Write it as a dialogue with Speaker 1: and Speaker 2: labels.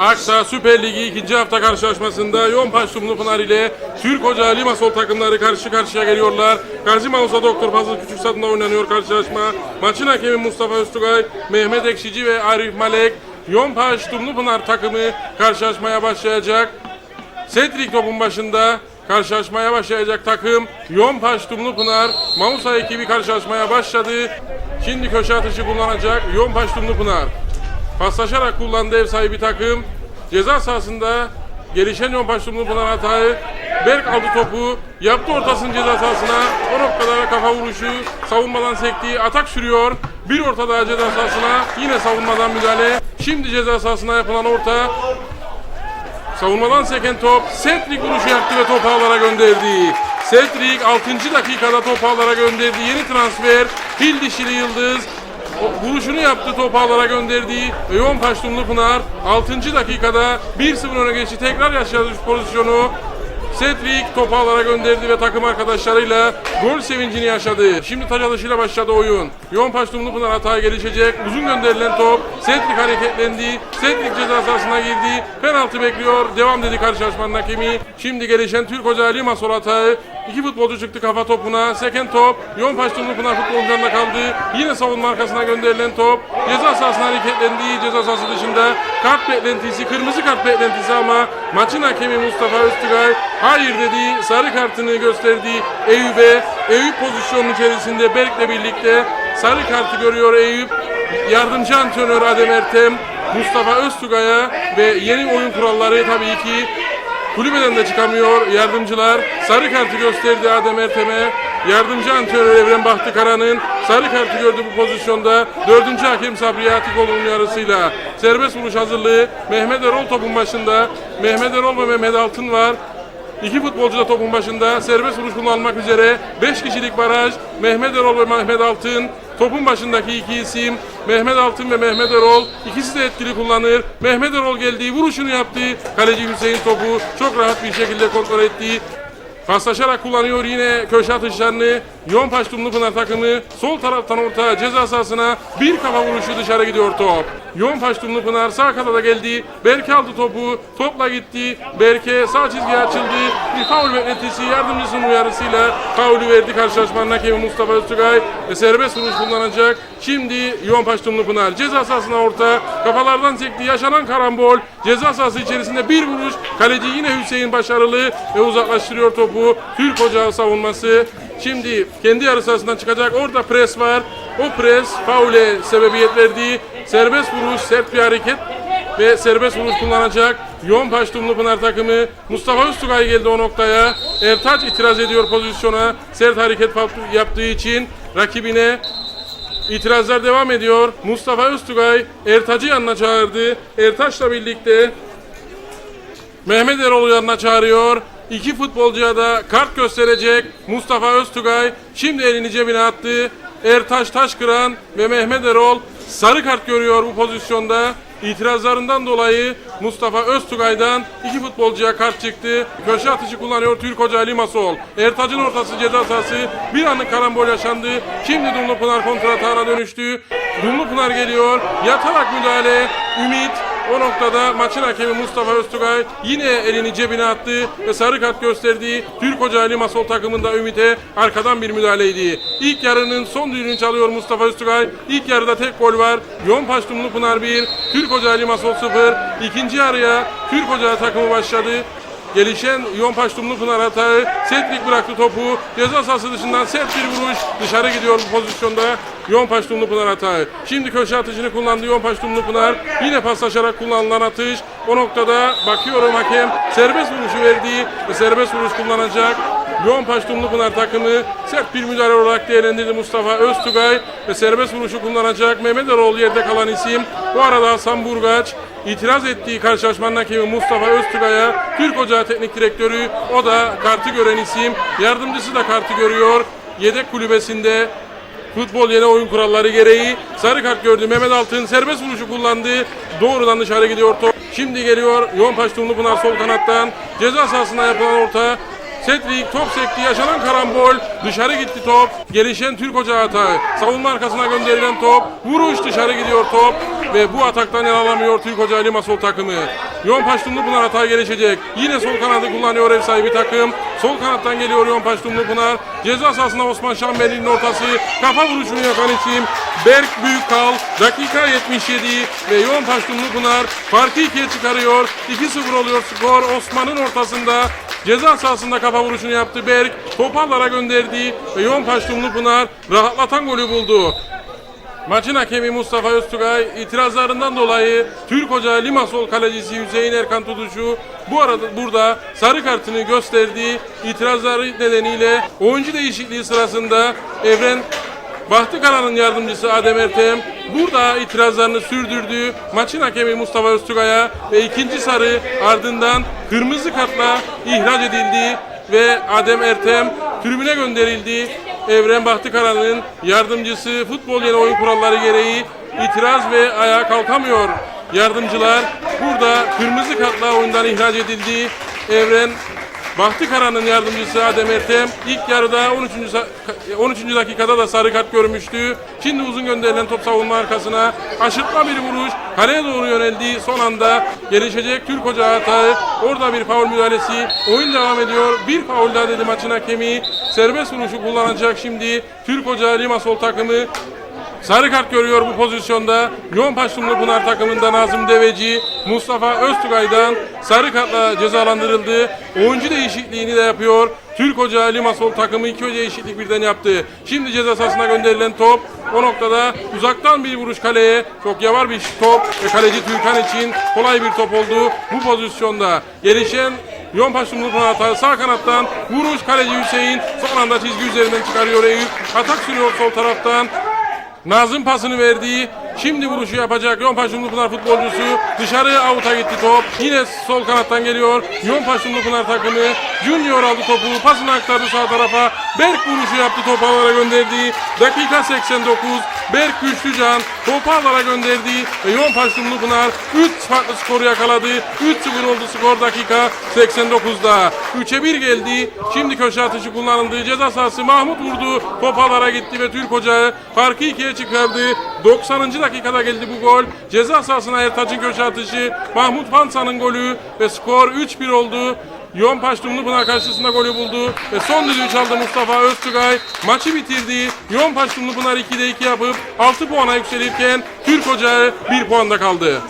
Speaker 1: Aksa Süper Ligi ikinci hafta karşılaşmasında Yonpaş Pınar ile Türk Hoca Limasol takımları karşı karşıya geliyorlar. Gazi Mausa Doktor Fazıl Küçük Stadında oynanıyor karşılaşma. Maçın hakemi Mustafa Öztugay, Mehmet Ekşici ve Arif Malek. Yonpaş Pınar takımı karşılaşmaya başlayacak. Setrik topun başında karşılaşmaya başlayacak takım Yonpaş Pınar. Mausa ekibi karşılaşmaya başladı. Şimdi köşe atışı kullanacak Yonpaş Pınar. Paslaşarak kullandı ev sahibi takım. Ceza sahasında gelişen Yonpaş Pınar hatayı. Berk aldı topu. Yaptı ortasını ceza sahasına. O noktada kafa vuruşu. Savunmadan sektiği atak sürüyor. Bir orta daha ceza sahasına. Yine savunmadan müdahale. Şimdi ceza sahasına yapılan orta. Savunmadan seken top Setrik vuruşu yaptı ve topu ağlara gönderdi. Setrik 6. dakikada topu ağlara gönderdi. Yeni transfer Fil Dişili Yıldız vuruşunu yaptı topu ağlara gönderdi. Ve Yoğun Paştumlu Pınar 6. dakikada 1-0 öne geçti. Tekrar yaşadı pozisyonu. Cedric topu ağlara gönderdi ve takım arkadaşlarıyla gol sevincini yaşadı. Şimdi taç atışıyla başladı oyun. Yoğun Paştumlu Pınar hataya gelişecek. Uzun gönderilen top. Cedric hareketlendi. Cedric ceza sahasına girdi. Penaltı bekliyor. Devam dedi karşılaşmanın hakemi. Şimdi gelişen Türk Hoca Lima sol hatağı. İki futbolcu çıktı kafa topuna. Seken top. Yoğun Paştumlu Pınar futbolcularına kaldı. Yine savunma arkasına gönderilen top. Ceza sahasına hareketlendi. Ceza sahası dışında kart beklentisi, kırmızı kart beklentisi ama maçın hakemi Mustafa Öztürkay hayır dedi. Sarı kartını gösterdi Eyüp'e. Eyüp pozisyonun içerisinde Berk'le birlikte sarı kartı görüyor Eyüp. Yardımcı antrenör Adem Ertem Mustafa Öztürkay'a ve yeni oyun kuralları tabii ki Kulübeden de çıkamıyor yardımcılar. Sarı kartı gösterdi Adem Ertem'e. Yardımcı antrenör Evren Bahtı Kara'nın sarı kartı gördü bu pozisyonda. Dördüncü hakem Sabri Atikoğlu'nun yarısıyla. Serbest vuruş hazırlığı Mehmet Erol topun başında. Mehmet Erol ve Mehmet Altın var. İki futbolcu da topun başında serbest vuruş kullanmak üzere 5 kişilik baraj Mehmet Erol ve Mehmet Altın topun başındaki iki isim Mehmet Altın ve Mehmet Erol ikisi de etkili kullanır. Mehmet Erol geldi vuruşunu yaptı. Kaleci Hüseyin topu çok rahat bir şekilde kontrol etti. Paslaşarak kullanıyor yine köşe atışlarını. Yonpaş Pınar takımı sol taraftan orta ceza sahasına bir kafa vuruşu dışarı gidiyor top. Yonpaş Pınar sağ kanada geldi. Berke aldı topu. Topla gitti. Berke sağ çizgiye açıldı. Bir faul beklentisi yardımcısının uyarısıyla faulü verdi karşılaşmanın hakemi Mustafa Öztürkay. Ve serbest vuruş kullanacak. Şimdi Yonpaş Pınar ceza sahasına orta. Kafalardan sekti. Yaşanan karambol. Ceza sahası içerisinde bir vuruş. Kaleci yine Hüseyin başarılı ve uzaklaştırıyor topu. Türk Ocağı savunması. Şimdi kendi yarı sahasından çıkacak. Orada pres var. O pres faule sebebiyet verdi. Serbest vuruş, sert bir hareket ve serbest vuruş kullanacak. Yoğun Pınar takımı Mustafa Öztürkay geldi o noktaya. Ertaç itiraz ediyor pozisyona. Sert hareket yaptığı için rakibine İtirazlar devam ediyor. Mustafa Öztürkay Ertaç'ı yanına çağırdı. Ertaç'la birlikte Mehmet Erol'u yanına çağırıyor. İki futbolcuya da kart gösterecek Mustafa Öztürkay. Şimdi elini cebine attı. Ertaş Taşkıran ve Mehmet Erol sarı kart görüyor bu pozisyonda. İtirazlarından dolayı Mustafa Öztürkay'dan iki futbolcuya kart çıktı. Köşe atışı kullanıyor Türk Hoca Limasol. Ertaç'ın ortası ceza sahası. Bir anlık karambol yaşandı. Şimdi Dumlupınar kontratağına dönüştü. Dumlupınar geliyor. Yatarak müdahale. Ümit o noktada maçın hakemi Mustafa Öztürkay yine elini cebine attı ve sarı kart gösterdiği Türk Hoca Ali Masol takımında Ümit'e arkadan bir müdahaleydi. İlk yarının son düğününü çalıyor Mustafa Öztürkay. İlk yarıda tek gol var. Yonpaş Pınar 1, Türk Hoca Ali Masol 0. İkinci yarıya Türk Hoca takımı başladı. Gelişen Yonpaş Pınar hatağı. Setlik bıraktı topu. Ceza sahası dışından sert bir vuruş. Dışarı gidiyor bu pozisyonda. Yonpaş Pınar hatağı. Şimdi köşe atışını kullandı Yonpaş Pınar. Yine paslaşarak kullanılan atış. O noktada bakıyorum hakem serbest vuruşu verdiği ve serbest vuruş kullanacak. Yonpaş Pınar takımı sert bir müdahale olarak değerlendirdi Mustafa Öztugay ve serbest vuruşu kullanacak Mehmet Eroğlu yerde kalan isim. Bu arada Hasan Burgaç itiraz ettiği karşılaşmanın hakemi Mustafa Öztürk'e Türk Ocağı Teknik Direktörü o da kartı gören isim. Yardımcısı da kartı görüyor. Yedek kulübesinde futbol yeni oyun kuralları gereği sarı kart gördü. Mehmet Altın serbest vuruşu kullandı. Doğrudan dışarı gidiyor top. Şimdi geliyor Yoğunpaş Pınar sol kanattan. Ceza sahasına yapılan orta. Cedric top sekti. Yaşanan karambol. Dışarı gitti top. Gelişen Türk Ocağı hatağı. Savunma arkasına gönderilen top. Vuruş dışarı gidiyor top. ve bu ataktan yer alamıyor Türk Hoca Limasol takımı. Yon Paştumlu Pınar hata gelişecek. Yine sol kanadı kullanıyor ev sahibi takım. Sol kanattan geliyor Yon Paştumlu Pınar. Ceza sahasında Osman Şambeli'nin ortası. Kafa vuruşunu yapan isim Berk Büyükkal. Dakika 77 ve Yon Paştumlu Pınar farkı ikiye çıkarıyor. 2-0 oluyor skor. Osman'ın ortasında Ceza sahasında kafa vuruşunu yaptı Berk. Topallara gönderdi ve Yon Paştumlu Pınar rahatlatan golü buldu. Maçın hakemi Mustafa Öztugay itirazlarından dolayı Türk Hoca Limasol kalecisi Hüseyin Erkan Tuduş'u bu arada burada sarı kartını gösterdiği itirazları nedeniyle oyuncu değişikliği sırasında Evren Bahtıkaran'ın yardımcısı Adem Ertem burada itirazlarını sürdürdü. Maçın hakemi Mustafa Öztugay'a ve ikinci sarı ardından kırmızı kartla ihraç edildi ve Adem Ertem tribüne gönderildi. Evren Bahtıkaran'ın yardımcısı futbol yeni oyun kuralları gereği itiraz ve ayağa kalkamıyor. Yardımcılar burada kırmızı kartla oyundan ihraç edildi. Evren Bahtıkara'nın yardımcısı Adem Ertem ilk yarıda 13. sa- 13. dakikada da sarı kart görmüştü. Şimdi uzun gönderilen top savunma arkasına aşırtma bir vuruş kaleye doğru yöneldi. Son anda gelişecek Türk Hoca hatağı. Orada bir faul müdahalesi. Oyun devam ediyor. Bir faul daha dedi maçın hakemi. Serbest vuruşu kullanacak şimdi Türk Hoca Limasol takımı. Sarı kart görüyor bu pozisyonda. Yoğun Paştumlu Pınar takımında Nazım Deveci, Mustafa Öztugay'dan sarı kartla cezalandırıldı. Oyuncu değişikliğini de yapıyor. Türk Hoca Limasol takımı iki hoca değişiklik birden yaptı. Şimdi ceza sahasına gönderilen top o noktada uzaktan bir vuruş kaleye. Çok yavar bir top ve kaleci Türkan için kolay bir top oldu. Bu pozisyonda gelişen Yon Paştumlu Pınar hata sağ kanattan vuruş kaleci Hüseyin son anda çizgi üzerinden çıkarıyor Eyüp. Atak sürüyor sol taraftan. Nazım pasını verdi. Şimdi vuruşu yapacak Yon Paşumlu Pınar futbolcusu. Dışarı avuta gitti top. Yine sol kanattan geliyor. Yon Paşumlu Pınar takımı. Junior aldı topu. Pasını aktardı sağ tarafa. Berk vuruşu yaptı topu ağlara gönderdi. Dakika 89. Berk Güçlücan topu ağlara gönderdi. Ve Yon Paşumlu Pınar 3 farklı skoru yakaladı. 3-0 oldu skor dakika 89'da. 3'e 1 geldi. Şimdi köşe atışı kullanıldı. Ceza sahası Mahmut vurdu. Top ağlara gitti ve Türk Hoca farkı ikiye çıkardı. 90. dakikada geldi bu gol. Ceza sahasına Ertaç'ın köşe atışı. Mahmut Pansa'nın golü ve skor 3-1 oldu. Yon Paştumlu Pınar karşısında golü buldu ve son düdüğü çaldı Mustafa Öztugay. Maçı bitirdi. Yon Paştumlu Pınar 2'de 2 yapıp 6 puana yükselirken Türk Hoca 1 puanda kaldı.